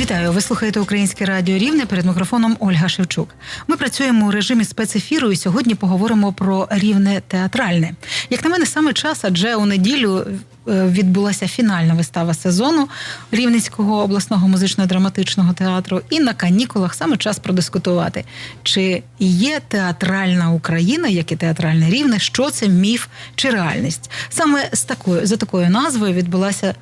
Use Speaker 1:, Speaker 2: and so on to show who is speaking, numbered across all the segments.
Speaker 1: Вітаю, ви слухаєте Українське Радіо Рівне перед мікрофоном Ольга Шевчук. Ми працюємо у режимі спецефіру і сьогодні поговоримо про рівне театральне. Як на мене, саме час, адже у неділю е, відбулася фінальна вистава сезону Рівненського обласного музично-драматичного театру. І на канікулах саме час продискутувати, чи є театральна Україна, як і театральне рівне, що це міф чи реальність. Саме з такою за такою назвою відбулася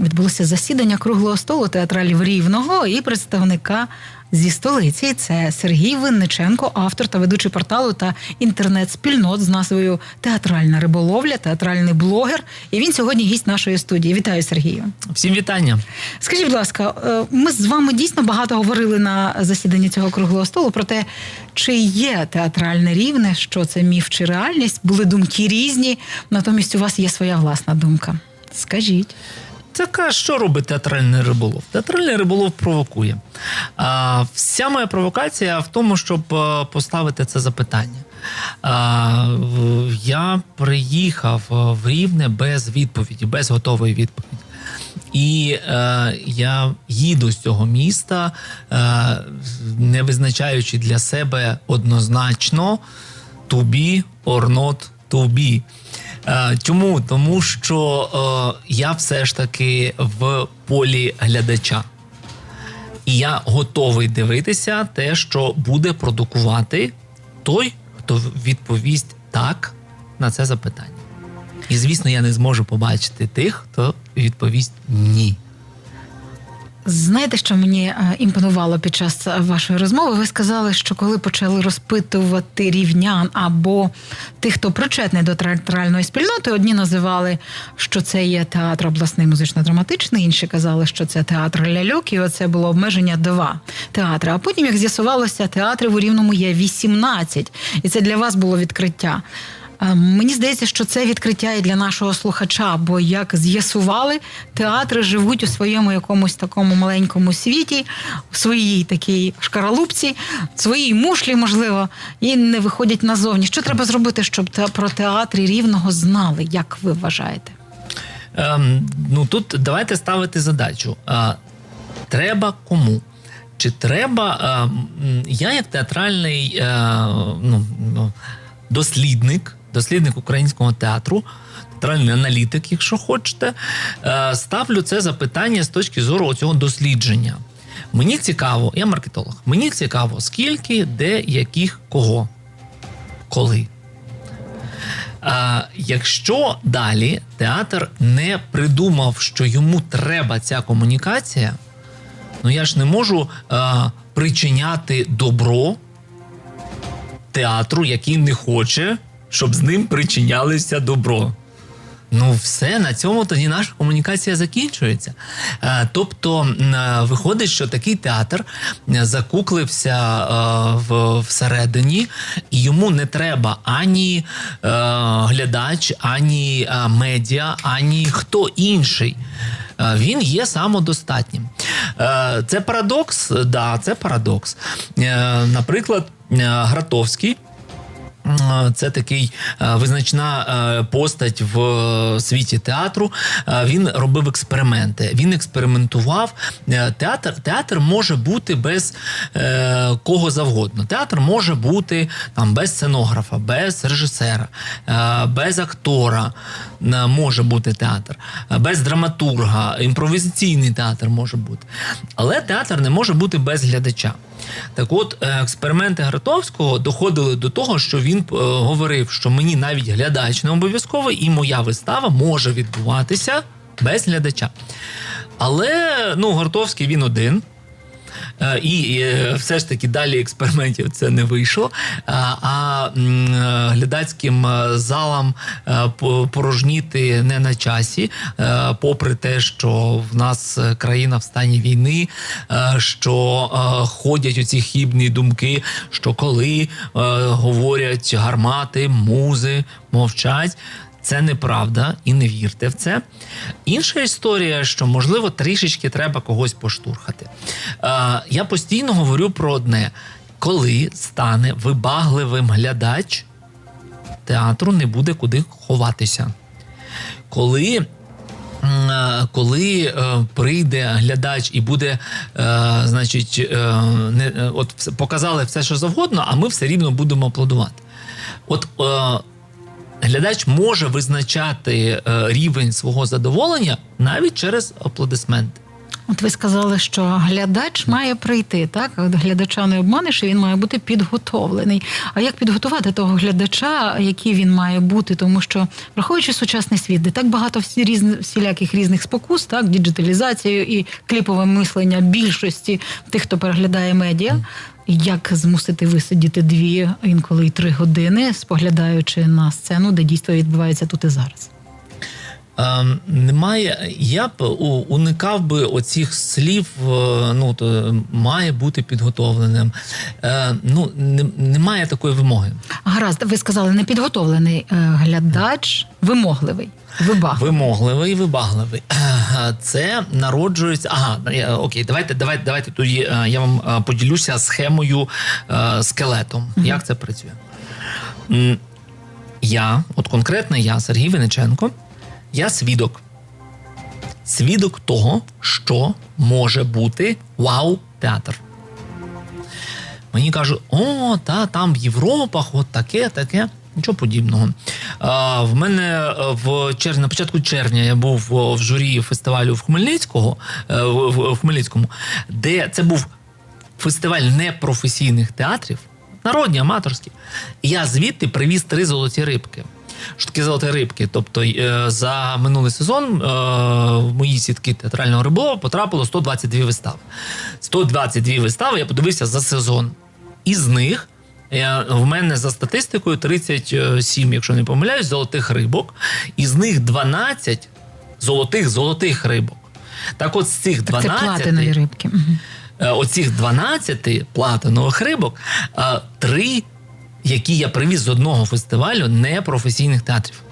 Speaker 1: відбулося засідання круглого столу театралів Рівного і представника зі столиці. Це Сергій Винниченко, автор та ведучий порталу та інтернет-спільнот з назвою Театральна риболовля, театральний блогер. І він сьогодні гість нашої студії. Вітаю, Сергію.
Speaker 2: Всім вітання.
Speaker 1: Скажіть, будь ласка, е, ми з вами дійсно багато говорили на засіданні цього круглого столу про те, чи є театральне рівне, що це міф чи реальність. Були думки різні, натомість у вас є своя власна думка. Скажіть.
Speaker 2: Така, що робить театральний риболов? Театральний риболов провокує. А, Вся моя провокація в тому, щоб е, поставити це запитання. А, Я приїхав е, в Рівне без відповіді, без готової відповіді. І е, я їду з цього міста, е, не визначаючи для себе однозначно to be or not to be. Е, Чому? Тому що е, я все ж таки в полі глядача. І я готовий дивитися те, що буде продукувати той, хто відповість так на це запитання. І звісно, я не зможу побачити тих, хто відповість ні.
Speaker 1: Знаєте, що мені е, імпонувало під час вашої розмови? Ви сказали, що коли почали розпитувати рівнян або тих, хто причетний до театральної спільноти, одні називали, що це є театр обласний музично-драматичний, інші казали, що це театр ляльок, і оце було обмеження два театри. А потім, як з'ясувалося, театрів у рівному є 18. і це для вас було відкриття. Мені здається, що це відкриття і для нашого слухача, бо як з'ясували, театри живуть у своєму якомусь такому маленькому світі, в своїй такій шкаралупці, своїй мушлі, можливо, і не виходять назовні. Що треба зробити, щоб про театри рівного знали, як ви вважаєте?
Speaker 2: Ем, ну тут давайте ставити задачу. Е, треба кому? Чи треба. ем, я, як театральний е, ну, ну, дослідник, дослідник українського театру, театральний аналітик, якщо хочете, е, ставлю це запитання з точки зору цього дослідження. Мені цікаво, я маркетолог, мені цікаво, скільки, де, яких, кого, коли. А, якщо далі театр не придумав, що йому треба ця комунікація, ну я ж не можу а, причиняти добро театру, який не хоче, щоб з ним причинялося добро. Ну, все на цьому тоді наша комунікація закінчується. Е, Тобто, е, виходить, що такий театр е, закуклився всередині, і йому не треба ані глядач, ані медіа, ані хто інший. Він є самодостатнім. Це парадокс, да, це парадокс. Наприклад, Гратовський. Е, Це такий е, визначна е, постать в е, світі театру. Е, Він робив експерименти. Він експериментував. Е, Театр, театр може бути без е, кого завгодно. Театр може бути там без сценографа, без режисера, е, без актора. е, Може бути театр, е, без драматурга, імпровізаційний театр може бути. Але театр не може бути без глядача. Так от, е, експерименти Гратовського доходили до того, що він е, говорив, що мені навіть глядач не обов'язковий, і моя вистава може відбуватися без глядача. Але ну, Гартовський він один. Е, І е, все ж таки далі експериментів це не вийшло. А, А е, глядацьким е, залам е, порожніти не на часі, е, попри те, що в нас е, країна в стані війни, е, що е, ходять оці хібні думки, що коли е, говорять гармати, музи, мовчать. Це неправда, і не вірте в це. Інша історія, що можливо трішечки треба когось поштурхати. Е, я постійно говорю про одне: коли стане вибагливим глядач, театру не буде куди ховатися. Коли е, коли е, прийде глядач і буде, е, значить, не, от показали все, що завгодно, а ми все рівно будемо аплодувати. От глядач може визначати е, рівень свого задоволення навіть через аплодисменти.
Speaker 1: От ви сказали, що глядач має прийти, так? Глядача не обманеш, і він має бути підготовлений. А як підготувати того глядача, який він має бути? Тому що, враховуючи сучасний світ, де так багато всі різн, всіляких різних спокус, так, діджиталізацію і кліпове мислення більшості тих, хто переглядає медіа. Як змусити висидіти дві, інколи й три години, споглядаючи на сцену, де дійство відбувається тут і зараз?
Speaker 2: Ем, немає, я б уникав би оцих слів, е, ну то має бути підготовленим. Е, ну, немає такої вимоги.
Speaker 1: Гаразд, ви сказали, непідготовлений е, глядач, вимогливий, вибаг.
Speaker 2: Вимогливий, вибагливий. Це народжується. Ага, окей, давайте, давайте, давайте тоді я вам поділюся схемою скелетом. Як це працює? Я, от конкретно я, Сергій Винниченко, я свідок. Свідок того, що може бути вау-театр. Мені кажуть, о, та там в Європах, от таке, таке. Нічого подібного. А, в мене е, в червні, на початку червня я був в журі фестивалю в Хмельницького е, в, Хмельницькому, де це був фестиваль непрофесійних театрів, народні, аматорські. Я звідти привіз три золоті рибки. Що таке золоті рибки? Тобто е, за минулий сезон е, в мої сітки театрального риболова потрапило 122 вистави. 122 вистави я подивився за сезон. Із них е, в мене за статистикою 37, якщо не помиляюсь, золотих рибок. Із них 12 золотих золотих рибок. Так от з цих
Speaker 1: Так це
Speaker 2: 12
Speaker 1: платинові рибки.
Speaker 2: Оцих 12 платинових рибок, е, три, які я привіз з одного фестивалю непрофесійних театрів.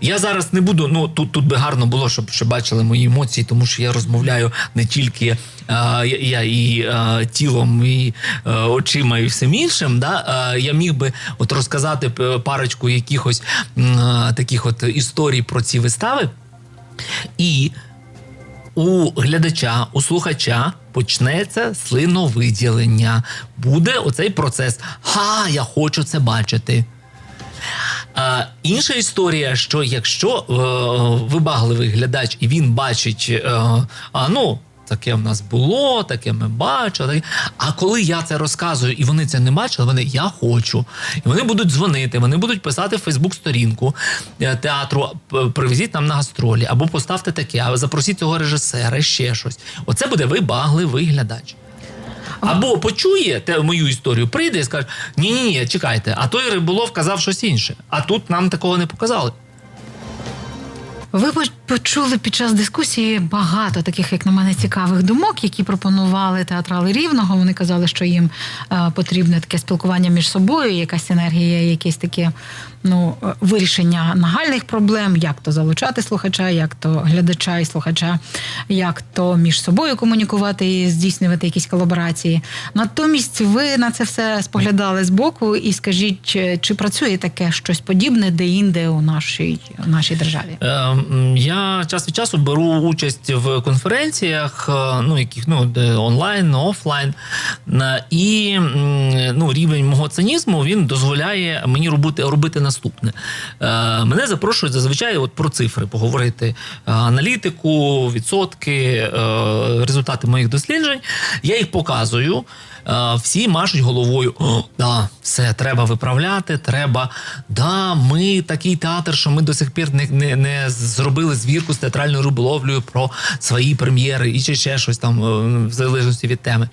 Speaker 2: Я зараз не буду. Ну тут тут би гарно було, щоб щоб бачили мої емоції, тому що я розмовляю не тільки е, я, і е, тілом, і е, очима, і всім іншим. Да? Е, я міг би от розказати парочку якихось м, е, таких от історій про ці вистави. І у глядача, у слухача почнеться слиновиділення. Буде оцей процес. Ха, я хочу це бачити. А, інша історія, що якщо е, вибагливий глядач і він бачить, е, а ну. Таке в нас було, таке ми бачили. таке- А коли я це розказую і вони це не бачили, вони я хочу. І вони будуть дзвонити, вони будуть писати в Фейсбук-сторінку е, театру, привезіть нам на гастролі, або поставте таке, або запросіть цього режисера, ще щось. Оце буде вибагливий глядач. Або почує те, мою історію, прийде і скаже: ні, ні, ні, чекайте, а той риболов казав щось інше. А тут нам такого не показали.
Speaker 1: Ви почули під час дискусії багато таких, як на мене, цікавих думок, які пропонували театрали рівного. Вони казали, що їм е, потрібне таке спілкування між собою, якась енергія, якесь таке ну, е, вирішення нагальних проблем, як то залучати слухача, як то глядача і слухача, як то між собою комунікувати і здійснювати якісь колаборації. Натомість ви на це все споглядали збоку і скажіть, чи, чи працює таке щось подібне де-інде у нашій, у нашій державі?
Speaker 2: Я час від часу беру участь в конференціях, е, ну яких ну онлайн, офлайн. Е, І ну, рівень мого цинізму він дозволяє мені робити, робити наступне. Е, Мене запрошують зазвичай от про цифри поговорити аналітику, відсотки, результати моїх досліджень. Я їх показую. Е, Всі машуть головою. О, да, все треба виправляти. Треба. Да, ми такий театр, що ми до сих пір не, не, не зробили звірку з театральною риболовлею про свої прем'єри і чи ще щось там е, в залежності від теми.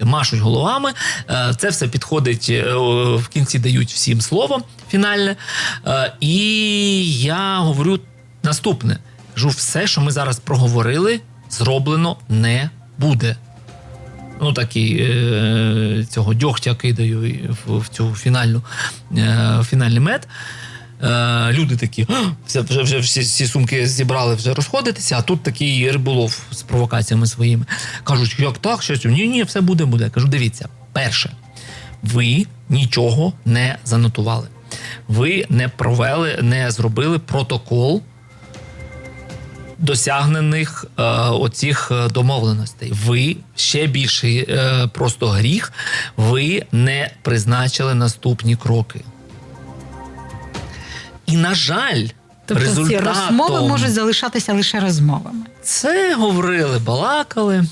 Speaker 2: Машуть головами. Е, Це все підходить в кінці дають всім слово фінальне. І я говорю наступне: кажу, все, що ми зараз проговорили, зроблено не буде ну такий е, цього дьогтя кидаю в, цю фінальну е, фінальний мед. Е, люди такі, «А, все, вже, вже всі, всі сумки зібрали вже розходитися, а тут такий риболов з провокаціями своїми. Кажуть, як так, що ні, ні, все буде, буде. Кажу, дивіться, перше, ви нічого не занотували. Ви не провели, не зробили протокол досягнених е, оцих е, домовленостей. Ви ще більший е, просто гріх. Ви не призначили наступні кроки. І, на жаль,
Speaker 1: Тобто ці розмови можуть залишатися лише розмовами.
Speaker 2: це говорили, балакали.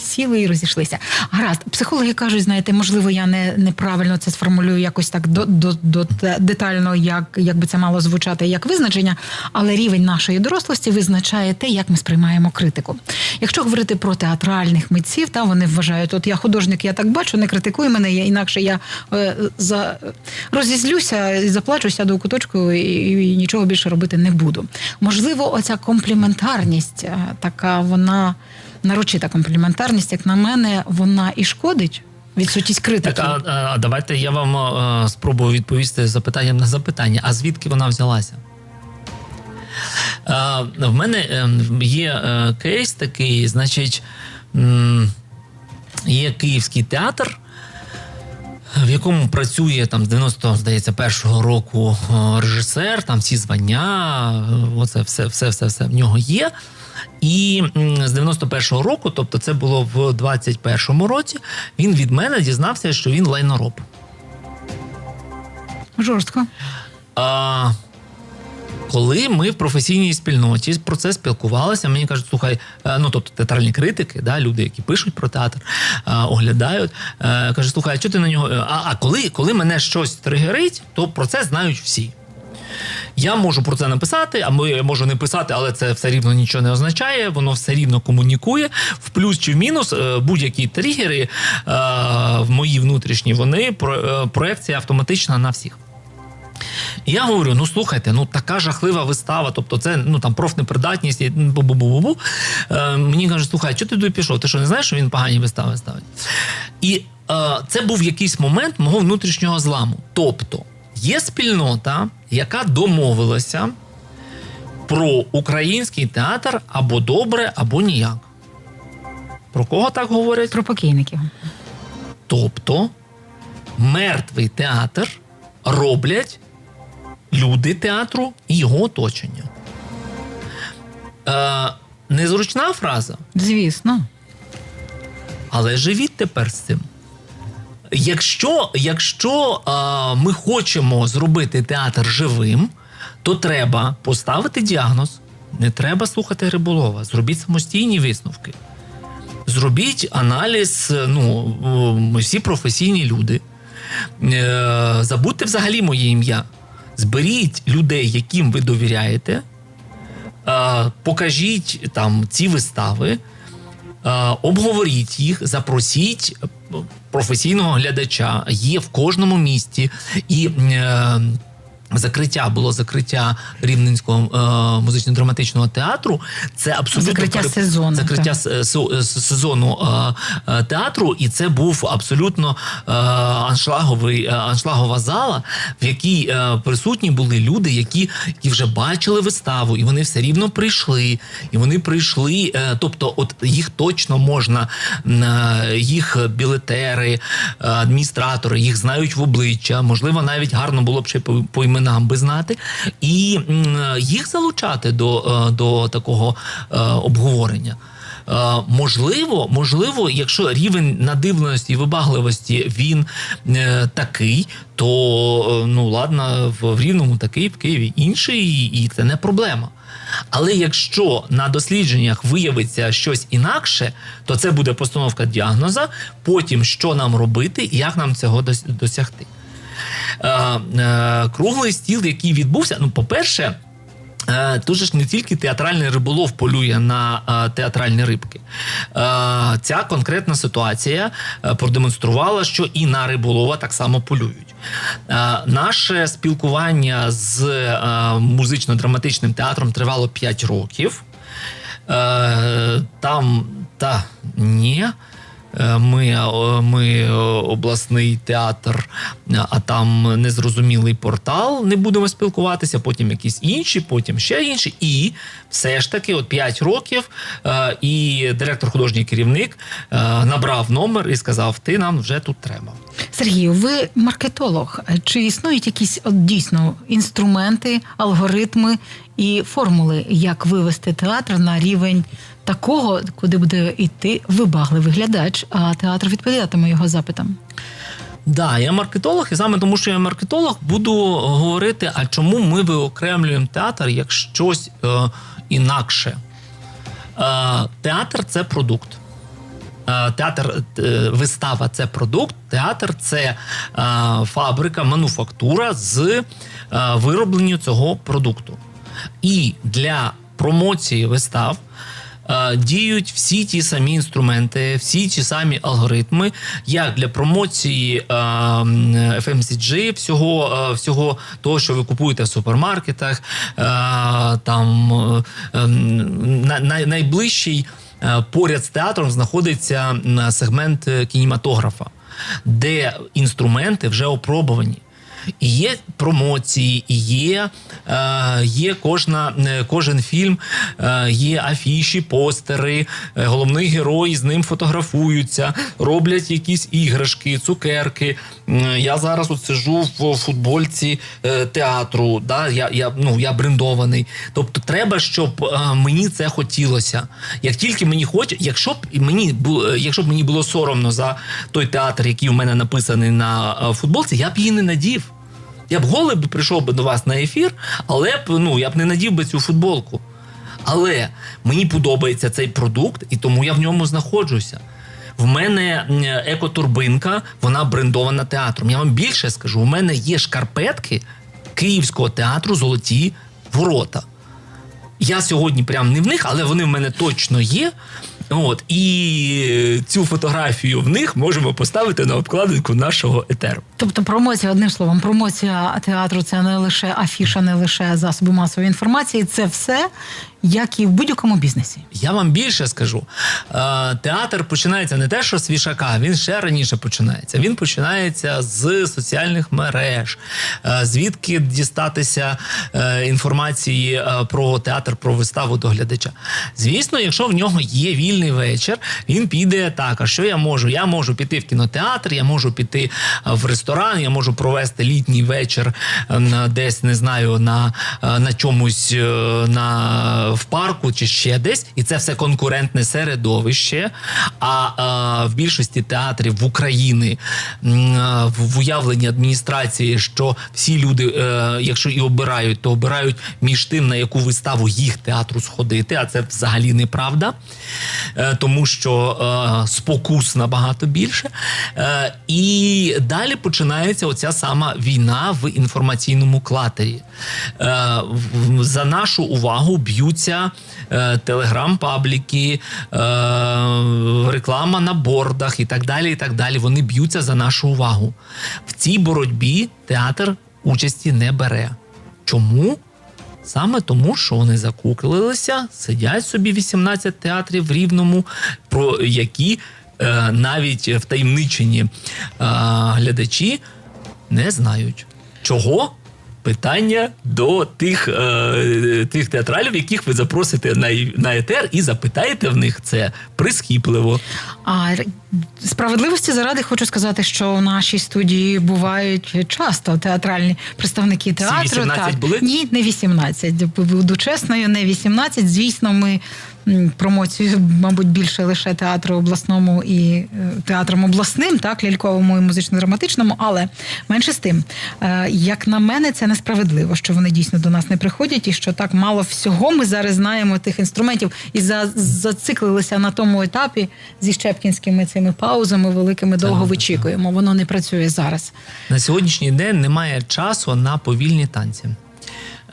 Speaker 1: Сіли і розійшлися. Гаразд, психологи кажуть, знаєте, можливо, я не неправильно це сформулюю якось так до, до, до детально, як, як би це мало звучати як визначення, але рівень нашої дорослості визначає те, як ми сприймаємо критику. Якщо говорити про театральних митців, та вони вважають, от я художник, я так бачу, не критикуй мене, я, інакше я е, за розізлюся і заплачу, сяду у куточку і, і нічого більше робити не буду. Можливо, оця компліментарність, е, така вона нарочита компліментарність, як на мене, вона і шкодить відсутність критики.
Speaker 2: А, а давайте я вам е, спробую відповісти запитанням на запитання. А звідки вона взялася? Е, в мене е, є е, кейс такий, значить, є Київський театр. В якому працює там з 90, здається, першого року режисер, там всі звання, оце все, все, все, все в нього є. І з 91-го року, тобто це було в 21-му році, він від мене дізнався, що він лайнороб.
Speaker 1: Жорстко.
Speaker 2: А, коли ми в професійній спільноті про це спілкувалися, мені кажуть, слухай, е, ну тобто театральні критики, да, люди, які пишуть про театр, е, оглядають, е, кажуть, слухай, а що ти на нього? А, а коли, коли мене щось тригерить, то про це знають всі. Я можу про це написати, а я можу не писати, але це все рівно нічого не означає. Воно все рівно комунікує. В плюс чи в мінус е, будь-які тригери е, в мої внутрішні, вони е, проекція автоматична на всіх. Я говорю: ну слухайте, ну така жахлива вистава, тобто це ну там профнепридатність, і бу-бу-бу-бу-бу. Е, мені кажуть, слухай, що ти туди пішов? Ти що не знаєш, що він погані вистави ставить? І е, це був якийсь момент мого внутрішнього зламу. Тобто є спільнота, яка домовилася про український театр або добре, або ніяк. Про кого так говорять?
Speaker 1: Про покійників.
Speaker 2: Тобто мертвий театр роблять люди театру і його оточення. Е, незручна фраза,
Speaker 1: Звісно.
Speaker 2: але живіть тепер з цим. Якщо, якщо е, ми хочемо зробити театр живим, то треба поставити діагноз. Не треба слухати риболова. Зробіть самостійні висновки. Зробіть аналіз. Ну, ми всі професійні люди. Е, забудьте взагалі моє ім'я. Зберіть людей, яким ви довіряєте. Е, покажіть там ці вистави. Е, обговоріть їх, запросіть е, професійного глядача. Є в кожному місті і. Е, Закриття було закриття Рівненського е, музично-драматичного театру. Це абсолютно
Speaker 1: Закриття сезону,
Speaker 2: Закриття
Speaker 1: так.
Speaker 2: сезону е, е, театру, і це був абсолютно е, аншлаговий е, аншлагова зала, в якій е, присутні були люди, які, які вже бачили виставу, і вони все рівно прийшли. І вони прийшли. е, тобто, от їх точно можна, е, їх білетери, е, адміністратори, їх знають в обличчя. Можливо, навіть гарно було б ще по, іменам би знати, і їх залучати до, е, до такого е, обговорення. Е, можливо, можливо, якщо рівень надивленості і вибагливості він такий, то ну ладно, в, рівному такий, в Києві інший, і, це не проблема. Але якщо на дослідженнях виявиться щось інакше, то це буде постановка діагноза. Потім що нам робити і як нам цього дос- досягти. Е, е, круглий стіл, який відбувся, ну, по-перше. Е, Тут ж не тільки театральний риболов полює на е, театральні рибки. Е, Ця конкретна ситуація е, продемонструвала, що і на риболова так само полюють. Е, Наше спілкування з е, музично-драматичним театром тривало 5 років. Е, Там та ні. Е, Ми, е, ми е, обласний театр, а там незрозумілий портал. Не будемо спілкуватися, потім якісь інші, потім ще інші. І все ж таки, от 5 років, і директор художній керівник набрав номер і сказав: Ти нам вже тут треба.
Speaker 1: Сергію, ви маркетолог. Чи існують якісь от, дійсно інструменти, алгоритми і формули, як вивести театр на рівень такого, куди буде йти вибагливий глядач, а театр відповідатиме його запитам?
Speaker 2: Да, я маркетолог, і саме тому, що я маркетолог, буду говорити, а чому ми виокремлюємо театр як щось е, інакше. Е, театр це продукт. Е, Театр, е, вистава це продукт, театр це е, фабрика, мануфактура з е, виробленням цього продукту. І для промоції вистав діють всі ті самі інструменти, всі ті самі алгоритми, як для промоції FMCG, всього, всього того, що ви купуєте в супермаркетах, там е, на- найближчий е, поряд з театром знаходиться сегмент е, кінематографа, де інструменти вже опробовані. І є промоції, і є, е, є кожна, е, кожен фільм, е, є афіші, постери, головний герой з ним фотографуються, роблять якісь іграшки, цукерки. Я зараз от сижу в футбольці театру, да? я, я, ну, я брендований. Тобто треба, щоб мені це хотілося. Як тільки мені хоче, якщо б мені було, якщо б мені було соромно за той театр, який у мене написаний на футболці, я б її не надів. Я б голий би прийшов би до вас на ефір, але б ну я б не надів би цю футболку. Але мені подобається цей продукт, і тому я в ньому знаходжуся. В мене екотурбинка, вона брендована театром. Я вам більше скажу: у мене є шкарпетки Київського театру Золоті ворота. Я сьогодні прям не в них, але вони в мене точно є. От і цю фотографію в них можемо поставити на обкладинку нашого етеру.
Speaker 1: Тобто промоція, одним словом, промоція театру це не лише афіша, не лише засоби масової інформації, це все, як і в будь-якому бізнесі.
Speaker 2: Я вам більше скажу. Е, Театр починається не те, що з вішака, він ще раніше починається. Він починається з соціальних мереж, е, звідки дістатися е, інформації про театр, про виставу до глядача. Звісно, якщо в нього є вільний вечір, він піде так. А що я можу? Я можу піти в кінотеатр, я можу піти в ресторан, я можу провести літній вечір десь, не знаю, на, на чомусь на, в парку чи ще десь, і це все конкурентне середовище. А в більшості театрів в Україні в, уявленні адміністрації, що всі люди, е, якщо і обирають, то обирають між тим, на яку виставу їх театру сходити, а це взагалі неправда, е, тому що е, спокус набагато більше. І далі починається оця сама війна в інформаційному клатері. За нашу увагу б'ються е, телеграм-пабліки, е, реклама на бордах і так далі. І так далі. Вони б'ються за нашу увагу. В цій боротьбі театр участі не бере. Чому? Саме тому, що вони закуклилися, сидять собі 18 театрів в рівному, про які е, навіть втаємничені е, глядачі не знають. Чого? Питання до тих, е, тих театралів, яких ви запросите на, на етер, і запитаєте в них це прискіпливо.
Speaker 1: А справедливості заради хочу сказати, що в нашій студії бувають часто театральні представники театру.
Speaker 2: 18
Speaker 1: так.
Speaker 2: були?
Speaker 1: Ні, не 18. Буду чесною, не 18. Звісно, ми промоцію, мабуть, більше лише театру обласному і е, театром обласним, так, ляльковому і музично-драматичному, але менше з тим, е, як на мене, це несправедливо, що вони дійсно до нас не приходять, і що так мало всього ми зараз знаємо тих інструментів і за, зациклилися на тому етапі зі щепкінськими цими паузами великими довго
Speaker 2: Так,
Speaker 1: вичікуємо. Воно не працює зараз.
Speaker 2: На сьогоднішній день немає часу на повільні танці.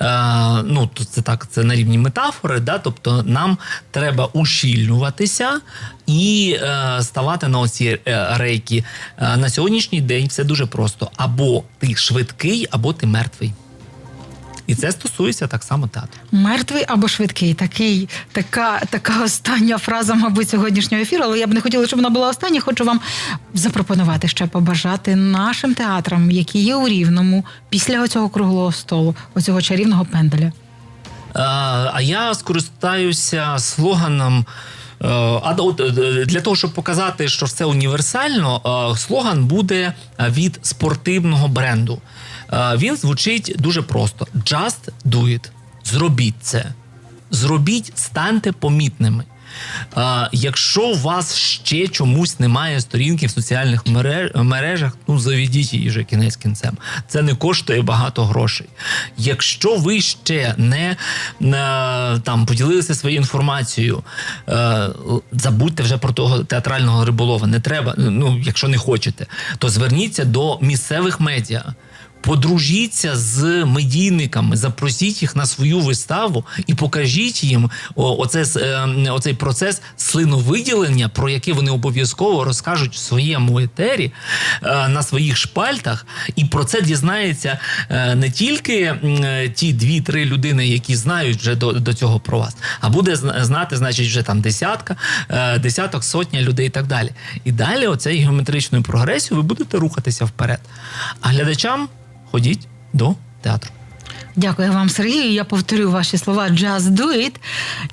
Speaker 2: Е, ну, це так, це на рівні метафори, да? тобто нам треба ущільнюватися і е, ставати на оці е, рейки. Е, на сьогоднішній день все дуже просто: або ти швидкий, або ти мертвий. І це стосується так само театру.
Speaker 1: Мертвий або швидкий. Такий, така, така остання фраза, мабуть, сьогоднішнього ефіру, але я б не хотіла, щоб вона була остання. Хочу вам запропонувати ще побажати нашим театрам, які є у рівному, після цього круглого столу, оцього чарівного пенделя.
Speaker 2: А я скористаюся слоганом Е, А от е, для того, щоб показати, що все універсально, е, слоган буде від спортивного бренду. Е, Він звучить дуже просто: Just do it. Зробіть це. Зробіть, станьте помітними. Е, якщо у вас ще чомусь немає сторінки в соціальних мере- мережах, ну заведіть її вже кінець кінцем. Це не коштує багато грошей. Якщо ви ще не там поділилися своєю інформацією, е, забудьте вже про того театрального риболова. Не треба. Ну, якщо не хочете, то зверніться до місцевих медіа. Подружіться з медійниками, запросіть їх на свою виставу і покажіть їм оце, е, оцей процес слиновиділення, про який вони обов'язково розкажуть в своєму етері е, на своїх шпальтах. І про це дізнається е, не тільки ті дві-три людини, які знають вже до, до цього про вас, а буде зна- знати, значить, вже там десятка, десяток, сотня людей і так далі. І далі оцею геометричною прогресією ви будете рухатися вперед. А глядачам ходіть до театру.
Speaker 1: Дякую вам, Сергію. Я повторю ваші слова «Just do it».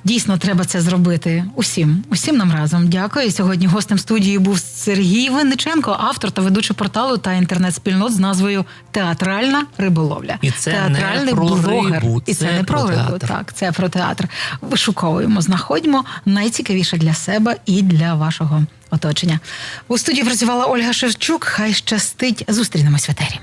Speaker 1: Дійсно, треба це зробити усім, усім нам разом. Дякую. Сьогодні гостем студії був Сергій Винниченко, автор та ведучий порталу та інтернет-спільнот з назвою Театральна риболовля.
Speaker 2: І це не
Speaker 1: Театральний
Speaker 2: про
Speaker 1: блогер.
Speaker 2: рибу,
Speaker 1: І це,
Speaker 2: це
Speaker 1: не про,
Speaker 2: про
Speaker 1: рибу.
Speaker 2: театр.
Speaker 1: Так, це про театр. Вишуковуємо, знаходимо найцікавіше для себе і для вашого оточення. У студії працювала Ольга Шевчук. Хай щастить. Зустрінемось в етері.